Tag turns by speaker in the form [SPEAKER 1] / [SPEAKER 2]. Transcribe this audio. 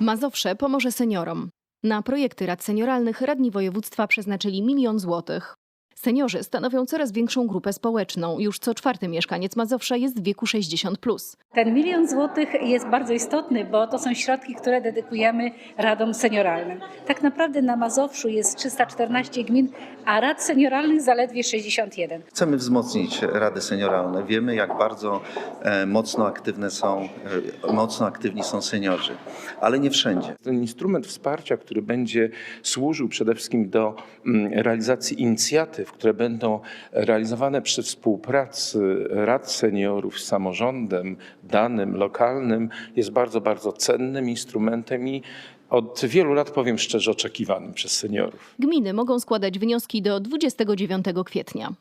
[SPEAKER 1] Mazowsze pomoże seniorom. Na projekty rad senioralnych radni województwa przeznaczyli milion złotych. Seniorzy stanowią coraz większą grupę społeczną. Już co czwarty mieszkaniec Mazowsza jest w wieku 60+. Plus.
[SPEAKER 2] Ten milion złotych jest bardzo istotny, bo to są środki, które dedykujemy radom senioralnym. Tak naprawdę na Mazowszu jest 314 gmin, a rad senioralnych zaledwie 61.
[SPEAKER 3] Chcemy wzmocnić rady senioralne. Wiemy, jak bardzo e, mocno aktywne są, e, mocno aktywni są seniorzy, ale nie wszędzie.
[SPEAKER 4] Ten instrument wsparcia, który będzie służył przede wszystkim do mm, realizacji które będą realizowane przy współpracy rad seniorów z samorządem danym, lokalnym, jest bardzo, bardzo cennym instrumentem i od wielu lat, powiem szczerze, oczekiwanym przez seniorów.
[SPEAKER 1] Gminy mogą składać wnioski do 29 kwietnia.